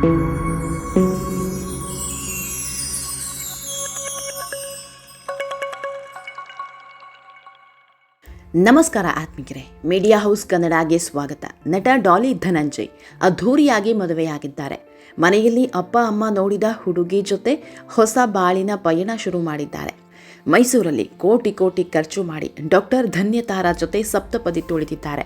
ನಮಸ್ಕಾರ ಆತ್ಮಿಕರೇ media house ಕನ್ನಡಗೆ ಸ್ವಾಗತ. ನಟ ಡಾಲಿ ಧನಂಜಯ್ ಅದ್ಧೂರಿಯಾಗಿ ಮದುವೆಯಾಗಿದ್ದಾರೆ. ಮನೆಯಲ್ಲಿ ಅಪ್ಪ, ಅಮ್ಮ ನೋಡಿದ ಹುಡುಗಿ ಜೊತೆ ಹೊಸ ಬಾಳಿನ ಪಯಣ ಶುರು ಮಾಡಿದ್ದಾರೆ. ಮೈಸೂರಲ್ಲಿ ಕೋಟಿ ಕೋಟಿ ಖರ್ಚು ಮಾಡಿ ಡಾಕ್ಟರ್ ಧನ್ಯತಾರ ಜೊತೆ ಸಪ್ತಪದಿ ತುಳಿದಿದ್ದಾರೆ.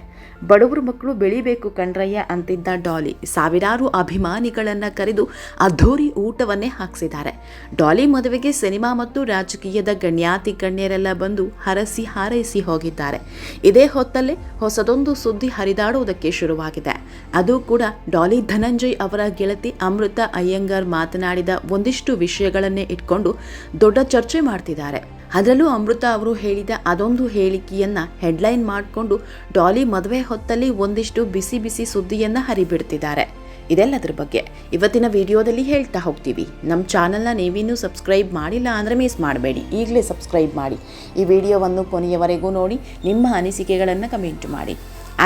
ಬಡವರು ಮಕ್ಕಳು ಬೆಳಿಬೇಕು ಕಣ್ರಯ್ಯ ಅಂತಿದ್ದ ಡಾಲಿ ಸಾವಿರಾರು ಅಭಿಮಾನಿಗಳನ್ನು ಕರೆದು ಅದ್ಧೂರಿ ಊಟವನ್ನೇ ಹಾಕಿಸಿದ್ದಾರೆ. ಡಾಲಿ ಮದುವೆಗೆ ಸಿನಿಮಾ ಮತ್ತು ರಾಜಕೀಯದ ಗಣ್ಯಾತಿ ಗಣ್ಯರೆಲ್ಲ ಬಂದು ಹರಸಿ ಹಾರೈಸಿ ಹೋಗಿದ್ದಾರೆ. ಇದೇ ಹೊತ್ತಲ್ಲೇ ಹೊಸದೊಂದು ಸುದ್ದಿ ಹರಿದಾಡುವುದಕ್ಕೆ ಶುರುವಾಗಿದೆ. ಅದು ಕೂಡ ಡಾಲಿ ಧನಂಜಯ್ ಅವರ ಗೆಳತಿ ಅಮೃತ ಅಯ್ಯಂಗಾರ್ ಮಾತನಾಡಿದ ಒಂದಿಷ್ಟು ವಿಷಯಗಳನ್ನೇ ಇಟ್ಕೊಂಡು ದೊಡ್ಡ ಚರ್ಚೆ ಮಾಡ್ತಿದ್ದಾರೆ. ಅದರಲ್ಲೂ ಅಮೃತ ಅವರು ಹೇಳಿದ ಅದೊಂದು ಹೇಳಿಕೆಯನ್ನು ಹೆಡ್ಲೈನ್ ಮಾಡಿಕೊಂಡು ಡಾಲಿ ಮದುವೆ ಹೊತ್ತಲ್ಲಿ ಒಂದಿಷ್ಟು ಬಿಸಿ ಬಿಸಿ ಸುದ್ದಿಯನ್ನು ಹರಿಬಿಡ್ತಿದ್ದಾರೆ. ಇದೆಲ್ಲದರ ಬಗ್ಗೆ ಇವತ್ತಿನ ವಿಡಿಯೋದಲ್ಲಿ ಹೇಳ್ತಾ ಹೋಗ್ತೀವಿ. ನಮ್ಮ ಚಾನಲ್ನ ನೀವಿನ್ನೂ ಸಬ್ಸ್ಕ್ರೈಬ್ ಮಾಡಿಲ್ಲ ಅಂದರೆ ಮಿಸ್ ಮಾಡಬೇಡಿ. ಈಗಲೇ ಸಬ್ಸ್ಕ್ರೈಬ್ ಮಾಡಿ. ಈ ವಿಡಿಯೋವನ್ನು ಕೊನೆಯವರೆಗೂ ನೋಡಿ, ನಿಮ್ಮ ಅನಿಸಿಕೆಗಳನ್ನು ಕಮೆಂಟ್ ಮಾಡಿ.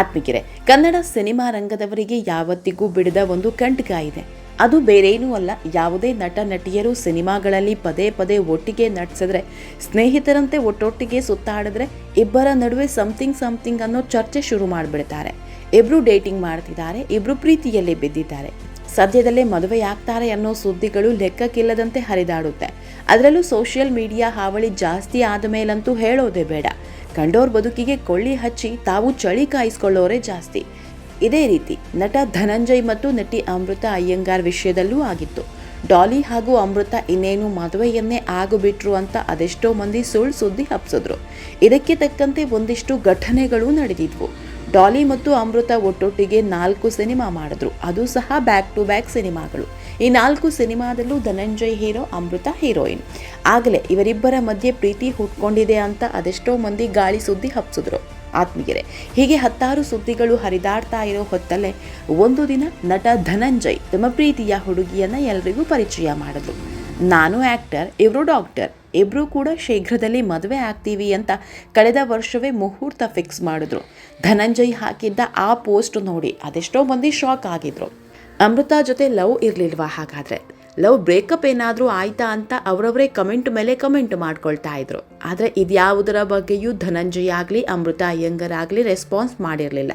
ಆತ್ಮಿಕರೆ, ಕನ್ನಡ ಸಿನಿಮಾ ರಂಗದವರಿಗೆ ಯಾವತ್ತಿಗೂ ಬಿಡದ ಒಂದು ಕಂಟಕ ಇದೆ. ಅದು ಬೇರೇನೂ ಅಲ್ಲ, ಯಾವುದೇ ನಟ, ನಟಿಯರು ಸಿನಿಮಾಗಳಲ್ಲಿ ಪದೇ ಪದೇ ಒಟ್ಟಿಗೆ ನಟಿಸಿದ್ರೆ ಸ್ನೇಹಿತರಂತೆ ಒಟ್ಟೊಟ್ಟಿಗೆ ಸುತ್ತಾಡಿದ್ರೆ ಇಬ್ಬರ ನಡುವೆ ಸಮಥಿಂಗ್ ಸಮಥಿಂಗ್ ಅನ್ನೋ ಚರ್ಚೆ ಶುರು ಮಾಡಿಬಿಡ್ತಾರೆ. ಇಬ್ಬರು ಡೇಟಿಂಗ್ ಮಾಡ್ತಿದ್ದಾರೆ ಇಬ್ಬರು ಪ್ರೀತಿಯಲ್ಲಿ ಬಿದ್ದಿದ್ದಾರೆ. ಸದ್ಯದಲ್ಲೇ ಮದುವೆಯಾಗ್ತಾರೆ ಅನ್ನೋ ಸುದ್ದಿಗಳು ಲೆಕ್ಕಕ್ಕಿಲ್ಲದಂತೆ ಹರಿದಾಡುತ್ತೆ. ಅದರಲ್ಲೂ ಸೋಷಿಯಲ್ ಮೀಡಿಯಾ ಹಾವಳಿ ಜಾಸ್ತಿ ಆದ ಮೇಲಂತೂ ಹೇಳೋದೇ ಬೇಡ. ಕಂಡೋರ್ ಬದುಕಿಗೆ ಕೊಳ್ಳಿ ಹಚ್ಚಿ ತಾವು ಚಳಿ ಕಾಯಿಸ್ಕೊಳ್ಳೋರೇ ಜಾಸ್ತಿ. ಇದೇ ರೀತಿ ನಟ ಧನಂಜಯ್ ಮತ್ತು ನಟಿ ಅಮೃತ ಅಯ್ಯಂಗಾರ್ ವಿಷಯದಲ್ಲೂ ಆಗಿತ್ತು. ಡಾಲಿ ಹಾಗೂ ಅಮೃತ ಇನ್ನೇನು ಮದುವೆಯನ್ನೇ ಆಗಿಬಿಟ್ರು ಅಂತ ಅದೆಷ್ಟೋ ಮಂದಿ ಸುಳ್ಳು ಸುದ್ದಿ ಹಬ್ಸಿದ್ರು. ಇದಕ್ಕೆ ತಕ್ಕಂತೆ ಒಂದಿಷ್ಟು ಘಟನೆಗಳು ನಡೆದಿದ್ವು. ಡಾಲಿ ಮತ್ತು ಅಮೃತ ಒಟ್ಟೊಟ್ಟಿಗೆ ನಾಲ್ಕು ಸಿನಿಮಾ ಮಾಡಿದ್ರು. ಅದು ಸಹ ಬ್ಯಾಕ್ ಟು ಬ್ಯಾಕ್ ಸಿನಿಮಾಗಳು. ಈ ನಾಲ್ಕು ಸಿನಿಮಾದಲ್ಲೂ ಧನಂಜಯ್ ಹೀರೋ, ಅಮೃತ ಹೀರೋಯಿನ್. ಆಗಲೇ ಇವರಿಬ್ಬರ ಮಧ್ಯೆ ಪ್ರೀತಿ ಹುಟ್ಕೊಂಡಿದೆ ಅಂತ ಅದೆಷ್ಟೋ ಮಂದಿ ಗಾಳಿ ಸುದ್ದಿ ಹಬ್ಸಿದ್ರು. ಆತ್ಮೀಯರೇ, ಹೀಗೆ ಹತ್ತಾರು ಸುದ್ದಿಗಳು ಹರಿದಾಡ್ತಾ ಇರೋ ಹೊತ್ತಲ್ಲೇ ಒಂದು ದಿನ ನಟ ಧನಂಜಯ್ ತಮ್ಮ ಪ್ರೀತಿಯ ಹುಡುಗಿಯನ್ನ ಎಲ್ರಿಗೂ ಪರಿಚಯ ಮಾಡಿದ್ರು ನಾನು ಆ್ಯಕ್ಟರ್ ಇವರು ಡಾಕ್ಟರ್ ಇಬ್ಬರೂ ಕೂಡ ಶೀಘ್ರದಲ್ಲಿ ಮದುವೆ ಆಗ್ತೀವಿ ಅಂತ ಕಳೆದ ವರ್ಷವೇ ಮುಹೂರ್ತ ಫಿಕ್ಸ್ ಮಾಡಿದ್ರು. ಧನಂಜಯ್ ಹಾಕಿದ್ದ ಆ ಪೋಸ್ಟ್ ನೋಡಿ ಅದೆಷ್ಟೋ ಮಂದಿ ಶಾಕ್ ಆಗಿದ್ರು. ಅಮೃತ ಜೊತೆ ಲವ್ ಇರಲಿಲ್ವಾ ಹಾಗಾದರೆ? ಲವ್ ಬ್ರೇಕಪ್ ಏನಾದರೂ ಆಯಿತಾ ಅಂತ ಅವರವರೇ ಕಮೆಂಟ್ ಮೇಲೆ ಕಮೆಂಟ್ ಮಾಡ್ಕೊಳ್ತಾ ಇದ್ರು. ಆದರೆ ಇದ್ಯಾವುದರ ಬಗ್ಗೆಯೂ ಧನಂಜಯ್ ಆಗಲಿ, ಅಮೃತ ಅಯ್ಯಂಗರ್ ಆಗಲಿ ರೆಸ್ಪಾನ್ಸ್ ಮಾಡಿರಲಿಲ್ಲ.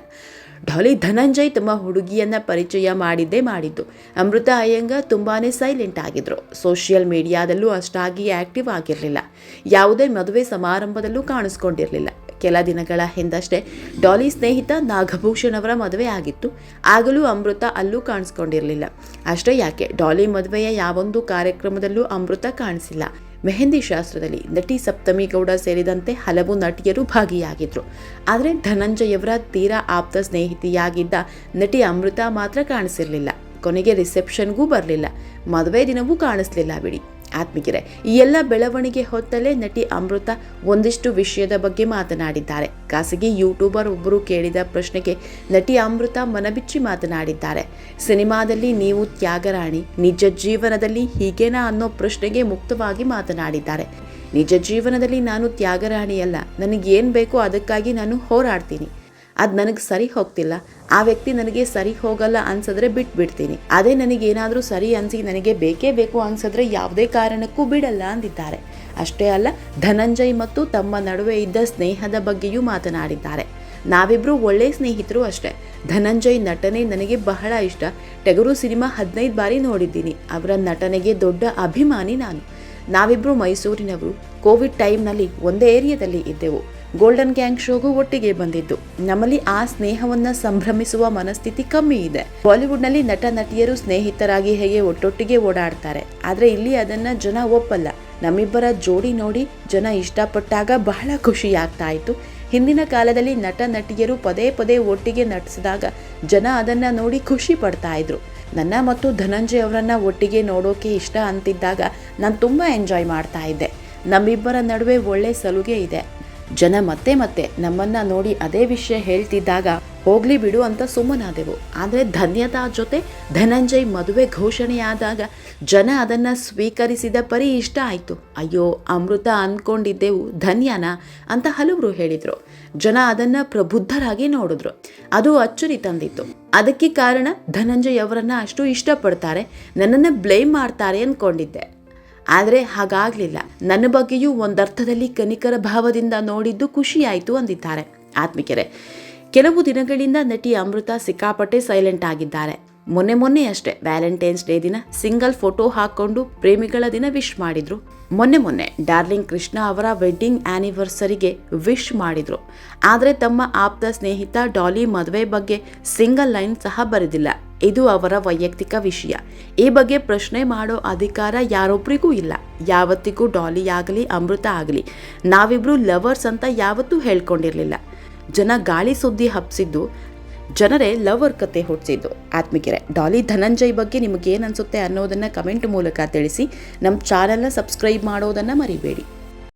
ಡಾಲಿ ಧನಂಜಯ್ ತಮ್ಮ ಹುಡುಗಿಯನ್ನು ಪರಿಚಯ ಮಾಡಿದ್ದೇ ಮಾಡಿದ್ದು. ಅಮೃತ ಅಯ್ಯಂಗ ತುಂಬಾ ಸೈಲೆಂಟ್ ಆಗಿದ್ರು. ಸೋಷಿಯಲ್ ಮೀಡಿಯಾದಲ್ಲೂ ಅಷ್ಟಾಗಿ ಆ್ಯಕ್ಟಿವ್ ಆಗಿರಲಿಲ್ಲ. ಯಾವುದೇ ಮದುವೆ ಸಮಾರಂಭದಲ್ಲೂ ಕಾಣಿಸ್ಕೊಂಡಿರಲಿಲ್ಲ. ಕೆಲ ದಿನಗಳ ಹಿಂದಷ್ಟೇ ಡಾಲಿ ಸ್ನೇಹಿತ ನಾಗಭೂಷಣ್ ಅವರ ಮದುವೆ ಆಗಿತ್ತು. ಆಗಲೂ ಅಮೃತ ಅಲ್ಲೂ ಕಾಣಿಸ್ಕೊಂಡಿರಲಿಲ್ಲ. ಅಷ್ಟೇ ಯಾಕೆ, ಡಾಲಿ ಮದುವೆಯ ಯಾವೊಂದು ಕಾರ್ಯಕ್ರಮದಲ್ಲೂ ಅಮೃತ ಕಾಣಿಸಿಲ್ಲ. ಮೆಹಂದಿ ಶಾಸ್ತ್ರದಲ್ಲಿ ನಟಿ ಸಪ್ತಮಿ ಗೌಡ ಸೇರಿದಂತೆ ಹಲವು ನಟಿಯರು ಭಾಗಿಯಾಗಿದ್ರು. ಆದರೆ ಧನಂಜಯವರ ತೀರಾ ಆಪ್ತ ಸ್ನೇಹಿತೆಯಾಗಿದ್ದ ನಟಿ ಅಮೃತ ಮಾತ್ರ ಕಾಣಿಸಿರಲಿಲ್ಲ. ಕೊನೆಗೆ ರಿಸೆಪ್ಷನ್ಗೂ ಬರಲಿಲ್ಲ. ಮದುವೆ ದಿನವೂ ಕಾಣಿಸ್ಲಿಲ್ಲ ಬಿಡಿ. ಆತ್ಮಿಕರೆ ಈ ಎಲ್ಲ ಬೆಳವಣಿಗೆ ಹೊತ್ತಲ್ಲೇ ನಟಿ ಅಮೃತ ಒಂದಿಷ್ಟು ವಿಷಯದ ಬಗ್ಗೆ ಮಾತನಾಡಿದ್ದಾರೆ. ಖಾಸಗಿ ಯೂಟ್ಯೂಬರ್ ಒಬ್ಬರು ಕೇಳಿದ ಪ್ರಶ್ನೆಗೆ ನಟಿ ಅಮೃತ ಮನಬಿಚ್ಚಿ ಮಾತನಾಡಿದ್ದಾರೆ. ಸಿನಿಮಾದಲ್ಲಿ ನೀವು ತ್ಯಾಗರಾಣಿ, ನಿಜ ಜೀವನದಲ್ಲಿ ಹೀಗೇನಾ ಅನ್ನೋ ಪ್ರಶ್ನೆಗೆ ಮುಕ್ತವಾಗಿ ಮಾತನಾಡಿದ್ದಾರೆ. ನಿಜ ಜೀವನದಲ್ಲಿ ನಾನು ತ್ಯಾಗರಾಣಿಯಲ್ಲ, ನನಗೇನು ಬೇಕೋ ಅದಕ್ಕಾಗಿ ನಾನು ಹೋರಾಡ್ತೀನಿ. ಅದು ನನಗೆ ಸರಿ ಹೋಗ್ತಿಲ್ಲ. ಆ ವ್ಯಕ್ತಿ ನನಗೆ ಸರಿ ಹೋಗಲ್ಲ ಅನ್ಸಿದ್ರೆ ಬಿಟ್ಬಿಡ್ತೀನಿ. ಅದೇ ನನಗೇನಾದರೂ ಸರಿ ಅನಿಸಿ ನನಗೆ ಬೇಕೇ ಬೇಕು ಅನ್ಸಿದ್ರೆ ಯಾವುದೇ ಕಾರಣಕ್ಕೂ ಬಿಡಲ್ಲ ಅಂದಿದ್ದಾರೆ. ಅಷ್ಟೇ ಅಲ್ಲ, ಧನಂಜಯ್ ಮತ್ತು ತಮ್ಮ ನಡುವೆ ಇದ್ದ ಸ್ನೇಹದ ಬಗ್ಗೆಯೂ ಮಾತನಾಡಿದ್ದಾರೆ. ನಾವಿಬ್ಬರು ಒಳ್ಳೆ ಸ್ನೇಹಿತರು ಅಷ್ಟೇ. ಧನಂಜಯ್ ನಟನೆ ನನಗೆ ಬಹಳ ಇಷ್ಟ. ಟೆಗರು ಸಿನಿಮಾ ಹದಿನೈದು ಬಾರಿ ನೋಡಿದ್ದೀನಿ. ಅವರ ನಟನೆಗೆ ದೊಡ್ಡ ಅಭಿಮಾನಿ ನಾನು. ನಾವಿಬ್ಬರು ಮೈಸೂರಿನವರು. ಕೋವಿಡ್ ಟೈಮ್ನಲ್ಲಿ ಒಂದೇ ಏರಿಯಾದಲ್ಲಿ ಇದ್ದೆವು. ಗೋಲ್ಡನ್ ಗ್ಯಾಂಗ್ ಶೋಗೂ ಒಟ್ಟಿಗೆ ಬಂದಿದ್ದು. ನಮ್ಮಲ್ಲಿ ಆ ಸ್ನೇಹವನ್ನ ಸಂಭ್ರಮಿಸುವ ಮನಸ್ಥಿತಿ ಕಮ್ಮಿ ಇದೆ. ಬಾಲಿವುಡ್ನಲ್ಲಿ ನಟ, ನಟಿಯರು ಸ್ನೇಹಿತರಾಗಿ ಹೇಗೆ ಒಟ್ಟೊಟ್ಟಿಗೆ ಓಡಾಡ್ತಾರೆ? ಆದ್ರೆ ಇಲ್ಲಿ ಅದನ್ನ ಜನ ಒಪ್ಪಲ್ಲ. ನಮ್ಮಿಬ್ಬರ ಜೋಡಿ ನೋಡಿ ಜನ ಇಷ್ಟಪಟ್ಟಾಗ ಬಹಳ ಖುಷಿ ಆಗ್ತಾ ಇತ್ತು ಹಿಂದಿನ ಕಾಲದಲ್ಲಿ ನಟ, ನಟಿಯರು ಪದೇ ಪದೇ ಒಟ್ಟಿಗೆ ನಟಿಸಿದಾಗ ಜನ ಅದನ್ನ ನೋಡಿ ಖುಷಿ ಪಡ್ತಾ ಇದ್ರು ನನ್ನ ಮತ್ತು ಧನಂಜಯ್ ಅವರನ್ನ ಒಟ್ಟಿಗೆ ನೋಡೋಕೆ ಇಷ್ಟ ಅಂತಿದ್ದಾಗ ನಾನು ತುಂಬಾ ಎಂಜಾಯ್ ಮಾಡ್ತಾ ಇದ್ದೆ ನಮ್ಮಿಬ್ಬರ ನಡುವೆ ಒಳ್ಳೆ ಸಲುಗೆ ಇದೆ. ಜನ ಮತ್ತೆ ಮತ್ತೆ ನಮ್ಮನ್ನ ನೋಡಿ ಅದೇ ವಿಷಯ ಹೇಳ್ತಿದ್ದಾಗ ಹೋಗ್ಲಿ ಬಿಡು ಅಂತ ಸುಮ್ಮನಾದೆವು. ಆದರೆ ಧನ್ಯತಾ ಜೊತೆ ಧನಂಜಯ್ ಮದುವೆ ಘೋಷಣೆಯಾದಾಗ ಜನ ಅದನ್ನು ಸ್ವೀಕರಿಸಿದ ಪರಿ ಇಷ್ಟ ಆಯಿತು. ಅಯ್ಯೋ, ಅಮೃತ ಅಂದ್ಕೊಂಡಿದ್ದೆವು ಧನ್ಯನಾ ಅಂತ ಹಲವರು ಹೇಳಿದರು. ಜನ ಅದನ್ನು ಪ್ರಬುದ್ಧರಾಗಿ ನೋಡಿದ್ರು. ಅದು ಅಚ್ಚುರಿ ತಂದಿತ್ತು. ಅದಕ್ಕೆ ಕಾರಣ ಧನಂಜಯ್ ಅವರನ್ನು ಅಷ್ಟು ಇಷ್ಟಪಡ್ತಾರೆ, ನನ್ನನ್ನು ಬ್ಲೇಮ್ ಮಾಡ್ತಾರೆ ಅಂದ್ಕೊಂಡಿದ್ದೆ ಆದರೆ ಹಾಗಾಗಲಿಲ್ಲ. ನನ್ನ ಬಗ್ಗೆಯೂ ಒಂದರ್ಥದಲ್ಲಿ ಕನಿಕರ ಭಾವದಿಂದ ನೋಡಿದ್ದು ಖುಷಿಯಾಯಿತು ಅಂದಿದ್ದಾರೆ. ಆತ್ಮಿಕೆರೆ, ಕೆಲವು ದಿನಗಳಿಂದ ನಟಿ ಅಮೃತ ಸಿಕ್ಕಾಪಟ್ಟೆ ಸೈಲೆಂಟ್ ಆಗಿದ್ದಾರೆ. ಮೊನ್ನೆ ಮೊನ್ನೆ ಅಷ್ಟೇ ವ್ಯಾಲೆಂಟೈನ್ಸ್ ಡೇ ದಿನ ಸಿಂಗಲ್ ಫೋಟೋ ಹಾಕೊಂಡು ಪ್ರೇಮಿಗಳ ದಿನ ವಿಶ್ ಮಾಡಿದ್ರು. ಮೊನ್ನೆ ಮೊನ್ನೆ ಡಾರ್ಲಿಂಗ್ ಕೃಷ್ಣ ಅವರ ವೆಡ್ಡಿಂಗ್ ಆನಿವರ್ಸರಿಗೆ ವಿಶ್ ಮಾಡಿದ್ರು. ಆದರೆ ತಮ್ಮ ಆಪ್ತ ಸ್ನೇಹಿತ ಡಾಲಿ ಮದುವೆ ಬಗ್ಗೆ ಸಿಂಗಲ್ ಲೈನ್ ಸಹ ಬರೆದಿಲ್ಲ. ಇದು ಅವರ ವೈಯಕ್ತಿಕ ವಿಷಯ. ಈ ಬಗ್ಗೆ ಪ್ರಶ್ನೆ ಮಾಡೋ ಅಧಿಕಾರ ಯಾರೊಬ್ಬರಿಗೂ ಇಲ್ಲ. ಯಾವತ್ತಿಗೂ ಡಾಲಿ ಆಗಲಿ, ಅಮೃತ ಆಗಲಿ, ನಾವಿಬ್ರು ಲವರ್ಸ್ ಅಂತ ಯಾವತ್ತೂ ಹೇಳ್ಕೊಂಡಿರಲಿಲ್ಲ. ಜನ ಗಾಳಿ ಸುದ್ದಿ ಹಬ್ಸಿದ್ದು, ಜನರೇ ಲವರ್ ಕತೆ ಹುಟ್ಟಿಸಿದ್ದು ಆತ್ಮಿಕೆರೆ, ಡಾಲಿ ಧನಂಜಯ್ ಬಗ್ಗೆ ನಿಮಗೇನು ಅನಿಸುತ್ತೆ ಅನ್ನೋದನ್ನು ಕಮೆಂಟ್ ಮೂಲಕ ತಿಳಿಸಿ ನಮ್ಮ ಚಾನಲ್ನ ಸಬ್ಸ್ಕ್ರೈಬ್ ಮಾಡೋದನ್ನು ಮರಿಬೇಡಿ.